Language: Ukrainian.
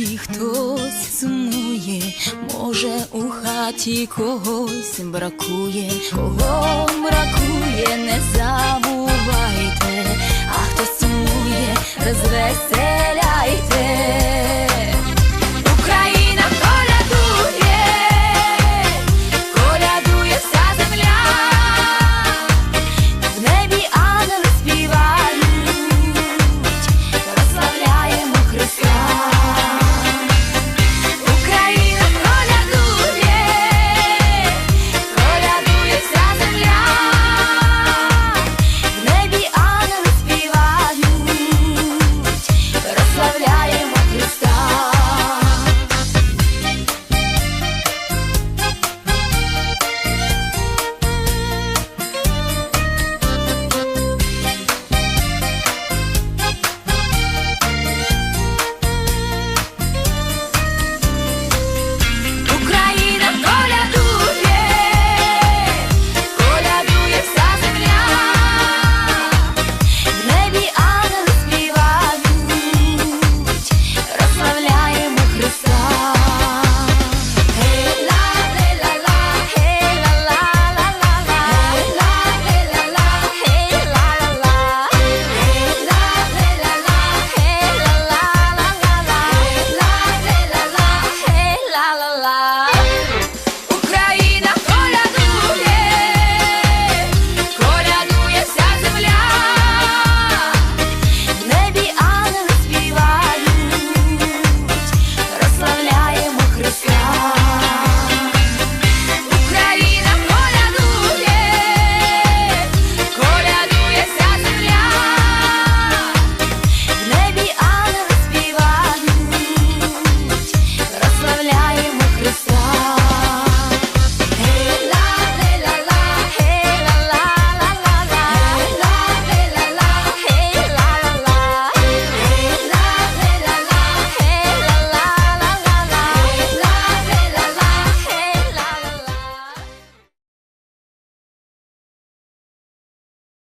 хаті хтось сумує, може, у хаті когось бракує, кого бракує, не за